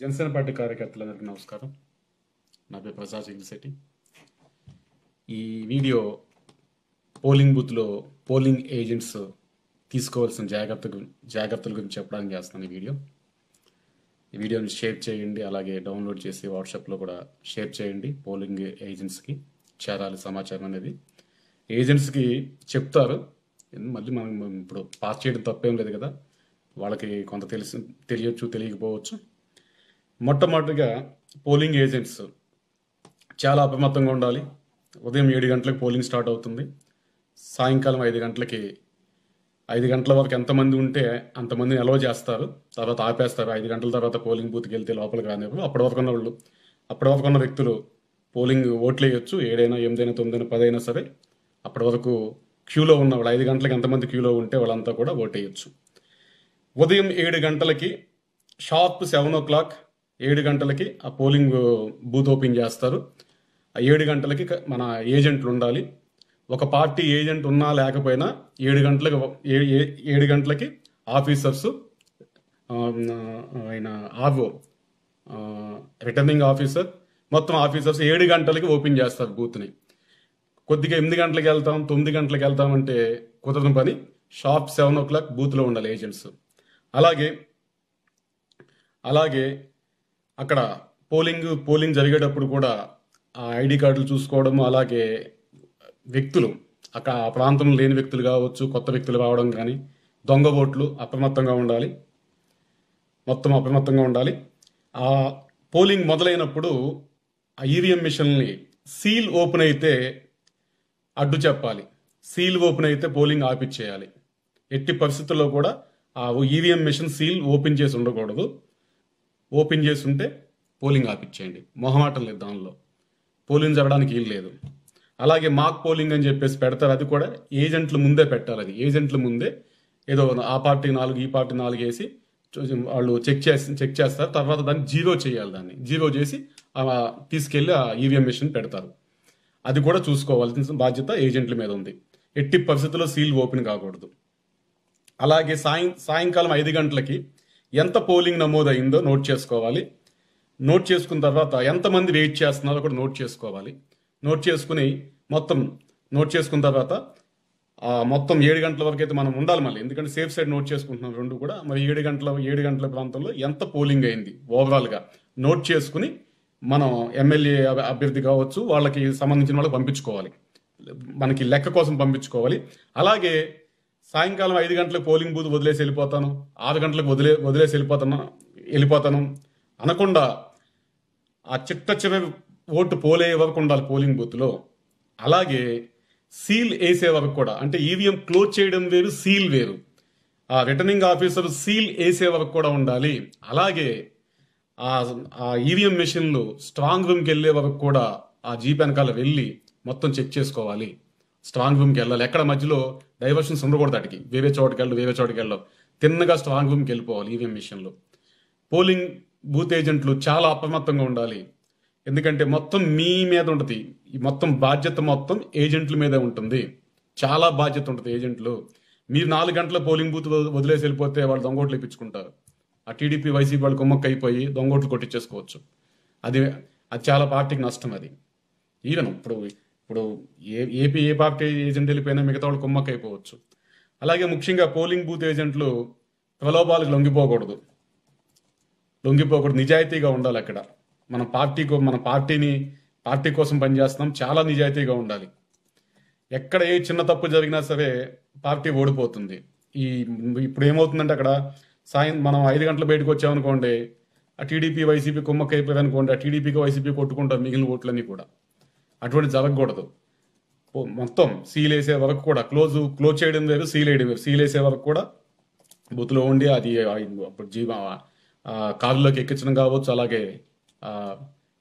Janasena party కార్యకర్తలందరికీ నమస్కారం. నా పేరు ప్రసాద్ శెట్టి. ఈ వీడియో పోలింగ్ బూత్లో పోలింగ్ ఏజెంట్స్ తీసుకోవాల్సిన జాగ్రత్త జాగ్రత్తల గురించి చెప్పడానికి చేస్తాను ఈ వీడియో. ఈ వీడియోని షేర్ చేయండి అలాగే డౌన్లోడ్ చేసి వాట్సాప్లో కూడా షేర్ చేయండి పోలింగ్ ఏజెంట్స్కి చేరాలి సమాచారం అనేది. ఏజెంట్స్కి చెప్తారు. మళ్ళీ మనం ఇప్పుడు పాస్ చేయడం తప్పేం లేదు కదా. వాళ్ళకి కొంత తెలిసి తెలియచ్చు తెలియకపోవచ్చు. మొట్టమొదటిగా పోలింగ్ ఏజెంట్స్ చాలా అప్రమత్తంగా ఉండాలి. ఉదయం ఏడు గంటలకు పోలింగ్ స్టార్ట్ అవుతుంది. సాయంకాలం ఐదు గంటలకి ఐదు గంటల వరకు ఎంతమంది ఉంటే అంతమందిని అలవ్ చేస్తారు. తర్వాత ఆపేస్తారు. ఐదు గంటల తర్వాత పోలింగ్ బూత్కి వెళ్తే లోపలికి రానివ్వరు. అప్పటి వరకు ఉన్న వాళ్ళు అప్పటి వరకు ఉన్న వ్యక్తులు పోలింగ్ ఓట్లు వేయొచ్చు. ఏడైనా ఎనిమిదైనా తొమ్మిదైనా పదైనా సరే అప్పటి వరకు క్యూలో ఉన్న వాళ్ళు ఐదు గంటలకు ఎంతమంది క్యూలో ఉంటే వాళ్ళంతా కూడా ఓట్ వేయొచ్చు. ఉదయం ఏడు గంటలకి షార్ప్ సెవెన్ ఓ క్లాక్ ఏడు గంటలకి ఆ పోలింగ్ బూత్ ఓపెన్ చేస్తారు. ఆ ఏడు గంటలకి మన ఏజెంట్లు ఉండాలి. ఒక పార్టీ ఏజెంట్ ఉన్నా లేకపోయినా ఏడు గంటలకు ఏ- ఏ- ఏడు గంటలకి ఆఫీసర్స్ ఆయన ఆవో రిటర్నింగ్ ఆఫీసర్ మొత్తం ఆఫీసర్స్ ఏడు గంటలకి ఓపెన్ చేస్తారు బూత్ని కొద్దిగా ఎనిమిది గంటలకు వెళ్తాం తొమ్మిది గంటలకు వెళ్తాం అంటే కుదరని పని. షార్ప్ సెవెన్ ఓ క్లాక్ బూత్లో ఉండాలి ఏజెంట్స్ అలాగే అలాగే అక్కడ పోలింగ్ పోలింగ్ జరిగేటప్పుడు కూడా ఆ ఐడి కార్డులు చూసుకోవడం అలాగే వ్యక్తులు అక్కడ ఆ ప్రాంతంలో లేని వ్యక్తులు కావచ్చు కొత్త వ్యక్తులు రావడం కానీ దొంగ ఓట్లు అప్రమత్తంగా ఉండాలి. మొత్తం అప్రమత్తంగా ఉండాలి. ఆ పోలింగ్ మొదలైనప్పుడు ఆ ఈవీఎం మిషన్ని సీల్ ఓపెన్ అయితే అడ్డు చెప్పాలి. సీల్ ఓపెన్ అయితే పోలింగ్ ఆపిచ్చేయాలి. ఎట్టి పరిస్థితుల్లో కూడా ఆ ఈవీఎం మిషన్ సీల్ ఓపెన్ చేసి ఉండకూడదు. ఓపెన్ చేసి ఉంటే పోలింగ్ ఆపిచ్చేయండి. మొహమాటం లేదు దానిలో. పోలింగ్ జరగడానికి వీలు లేదు. అలాగే మాక్ పోలింగ్ అని చెప్పేసి పెడతారు. అది కూడా ఏజెంట్ల ముందే పెట్టాలి అది. ఏజెంట్ల ముందే ఏదో ఆ పార్టీ నాలుగు ఈ పార్టీ నాలుగు వేసి వాళ్ళు చెక్ చేసి చెక్ చేస్తారు. తర్వాత దాన్ని జీరో చేయాలి దాన్ని. జీరో చేసి ఆ తీసుకెళ్ళి ఆ ఈవీఎం మిషన్ పెడతారు. అది కూడా చూసుకోవాల్సిన బాధ్యత ఏజెంట్ల మీద ఉంది. ఎట్టి పరిస్థితుల్లో సీల్ ఓపెన్ కాకూడదు. అలాగే సాయం సాయంకాలం ఐదు గంటలకి ఎంత పోలింగ్ నమోదైందో నోట్ చేసుకోవాలి. నోట్ చేసుకున్న తర్వాత ఎంతమంది వెయిట్ చేస్తున్నారో కూడా నోట్ చేసుకోవాలి. నోట్ చేసుకుని మొత్తం నోట్ చేసుకున్న తర్వాత మొత్తం ఏడు గంటల వరకు అయితే మనం ఉండాలి మళ్ళీ. ఎందుకంటే సేఫ్ సైడ్ నోట్ చేసుకుంటున్నాం రెండు కూడా. మరి ఏడు గంటల ఏడు గంటల ప్రాంతంలో ఎంత పోలింగ్ అయింది ఓవరాల్గా నోట్ చేసుకుని మనం ఎమ్మెల్యే అభ్యర్థి కావచ్చు వాళ్ళకి సంబంధించిన వాళ్ళకి పంపించుకోవాలి. మనకి లెక్క కోసం పంపించుకోవాలి. అలాగే సాయంకాలం ఐదు గంటలకు పోలింగ్ బూత్ వదిలేసి వెళ్ళిపోతాను ఆరు గంటలకు వదిలే వదిలేసి వెళ్ళిపోతాను వెళ్ళిపోతాను అనకుండా ఆ చిట్ట చివరి ఓటు పోలే వరకు ఉండాలి పోలింగ్ బూత్లో. అలాగే సీల్ వేసే వరకు కూడా అంటే ఈవీఎం క్లోజ్ చేయడం వేరు సీల్ వేరు. ఆ రిటర్నింగ్ ఆఫీసర్ సీల్ వేసే వరకు కూడా ఉండాలి. అలాగే ఆ ఆ ఈవీఎం మెషిన్లు స్ట్రాంగ్ రూమ్కి వెళ్ళే వరకు కూడా ఆ జీప్ వెనకాల వెళ్ళి మొత్తం చెక్ చేసుకోవాలి. స్ట్రాంగ్ రూమ్కి వెళ్ళాలి. ఎక్కడ మధ్యలో డైవర్షన్స్ ఉండకూడదు అటుకి వేరే చోటుకి వెళ్ళు వేరే చోటుకి వెళ్ళవు తిన్నగా స్ట్రాంగ్ రూమ్కి వెళ్ళిపోవాలి ఈవీఎం మిషన్లో. పోలింగ్ బూత్ ఏజెంట్లు చాలా అప్రమత్తంగా ఉండాలి. ఎందుకంటే మొత్తం మీ మీద ఉంటుంది. ఈ మొత్తం బాధ్యత మొత్తం ఏజెంట్ల మీదే ఉంటుంది. చాలా బాధ్యత ఉంటుంది ఏజెంట్లు. మీరు నాలుగు గంటల పోలింగ్ బూత్ వదిలేసి వెళ్ళిపోతే వాళ్ళు దొంగోట్లు ఇప్పించుకుంటారు ఆ టీడీపీ వైసీపీ వాళ్ళు కుమ్మక్క అయిపోయి దొంగోట్లు కొట్టించేసుకోవచ్చు అది అది చాలా పార్టీకి నష్టం అది. ఈవెన్ ఇప్పుడు ఇప్పుడు ఏ ఏపీ ఏ పార్టీ ఏజెంట్ వెళ్ళిపోయినా మిగతా వాళ్ళు కుమ్మక్క అయిపోవచ్చు అలాగే ముఖ్యంగా పోలింగ్ బూత్ ఏజెంట్లు ప్రలోభాలకు లొంగిపోకూడదు. లొంగిపోకూడదు. నిజాయితీగా ఉండాలి అక్కడ. మన పార్టీ కో- మన పార్టీని పార్టీ కోసం పనిచేస్తున్నాం. చాలా నిజాయితీగా ఉండాలి. ఎక్కడ ఏ చిన్న తప్పు జరిగినా సరే పార్టీ ఓడిపోతుంది. ఈ ఇప్పుడు ఏమవుతుందంటే అక్కడ సాయం మనం ఐదు గంటలు బయటకు వచ్చామనుకోండి ఆ టీడీపీ వైసీపీ కుమ్మక్క అయిపోయి అనుకోండి ఆ టీడీపీకి వైసీపీ కొట్టుకుంటారు మిగిలిన ఓట్లన్నీ కూడా. అటువంటి జరగకూడదు. మొత్తం సీల్ వేసే వరకు కూడా క్లోజ్ క్లోజ్ చేయడం వేరు సీల్ వేయడం వేరు సీల్ వేసే వరకు కూడా బూత్లో ఉండి అది అప్పుడు జీవ కారులోకి ఎక్కించడం కావచ్చు అలాగే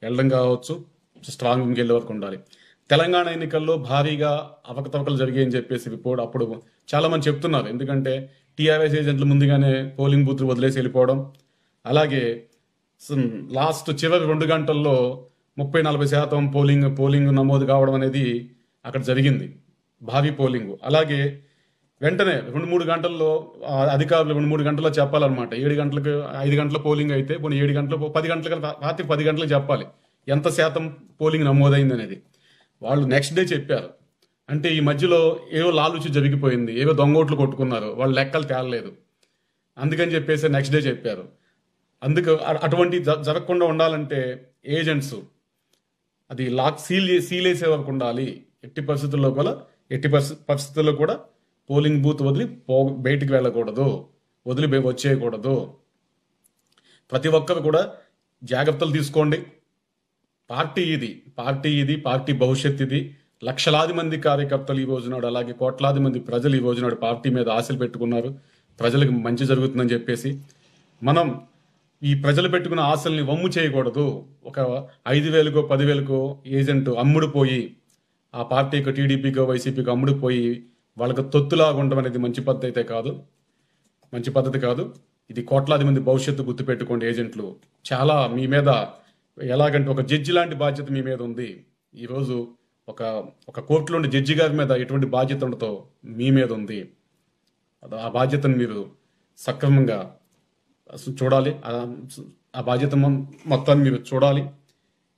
వెళ్ళడం కావచ్చు స్ట్రాంగ్ రూమ్కి వెళ్ళే వరకు ఉండాలి. తెలంగాణ ఎన్నికల్లో భారీగా అవకతవకలు జరిగాయని చెప్పేసి రిపోర్ట్ అప్పుడు చాలామంది చెప్తున్నారు. ఎందుకంటే టీఆర్ఎస్ ఏజెంట్లు ముందుగానే పోలింగ్ బూత్లు వదిలేసి వెళ్ళిపోవడం అలాగే లాస్ట్ చివరి రెండు గంటల్లో ముప్పై నలభై శాతం పోలింగ్ పోలింగ్ నమోదు కావడం అనేది అక్కడ జరిగింది. భావి పోలింగ్. అలాగే వెంటనే రెండు మూడు గంటల్లో అధికారులు రెండు మూడు గంటల్లో చెప్పాలన్నమాట. ఏడు గంటలకు ఐదు గంటల పోలింగ్ అయితే పోనీ ఏడు గంటలకు పది గంటలకు రాత్రి పది గంటలకు చెప్పాలి. ఎంత శాతం పోలింగ్ నమోదైంది అనేది. వాళ్ళు నెక్స్ట్ డే చెప్పారు. అంటే ఈ మధ్యలో ఏవో లాలుచి జరిగిపోయింది ఏవో దొంగోట్లు కొట్టుకున్నారు వాళ్ళు లెక్కలు తేలలేదు. అందుకని చెప్పేసి నెక్స్ట్ డే చెప్పారు. అందుకు అటువంటి జ- జరగకుండా ఉండాలంటే ఏజెంట్స్ అది లాక్ సీల్ సీల్ వేసే వరకు ఉండాలి. ఎట్టి పరిస్థితుల్లో కూడా ఎట్టి పరిస్థితుల్లో కూడా పోలింగ్ బూత్ వదిలి పో బయటికి వెళ్ళకూడదు. వదిలి వచ్చేయకూడదు. ప్రతి ఒక్కరు కూడా జాగ్రత్తలు తీసుకోండి. పార్టీ ఇది పార్టీ ఇది పార్టీ భవిష్యత్ ఇది. లక్షలాది మంది కార్యకర్తలు ఈ రోజు నాడు అలాగే కోట్లాది మంది ప్రజలు ఈ రోజు నాడు పార్టీ మీద ఆశలు పెట్టుకున్నారు. ప్రజలకు మంచి జరుగుతుందని చెప్పేసి. మనం ఈ ప్రజలు పెట్టుకున్న ఆశల్ని వమ్ము చేయకూడదు. ఒక ఐదు వేలకో పదివేలకో ఏజెంట్ అమ్ముడుపోయి ఆ పార్టీకి టీడీపీకో వైసీపీకో అమ్ముడుపోయి వాళ్ళకి తొత్తులాగా ఉండడం అనేది మంచి పద్ధతి అయితే కాదు. మంచి పద్ధతి కాదు. ఇది కోట్లాది మంది భవిష్యత్తు గుర్తుపెట్టుకోండి ఏజెంట్లు. చాలా మీ మీద ఎలాగంటే ఒక జడ్జి లాంటి బాధ్యత మీ మీద ఉంది. ఈరోజు ఒక ఒక కోర్టులో ఉండే జడ్జి గారి మీద ఎటువంటి బాధ్యత ఉండతో మీ మీద ఉంది. ఆ బాధ్యతను మీరు సక్రమంగా చూడాలి. ఆ- బాధ్యత మొ- మొత్తాన్ని మీరు చూడాలి.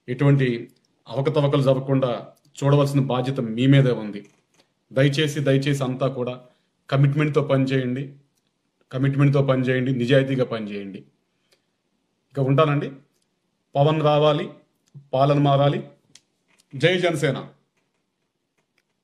ఎటువంటి అవకతవకలు జరగకుండా చూడవలసిన బాధ్యత మీ మీదే ఉంది. దయచేసి దయచేసి అంతా కూడా కమిట్మెంట్తో పనిచేయండి. కమిట్మెంట్తో పనిచేయండి. నిజాయితీగా పనిచేయండి. ఇక ఉంటానండి. పవన్ రావాలి. పాలన మారాలి. జై జనసేన.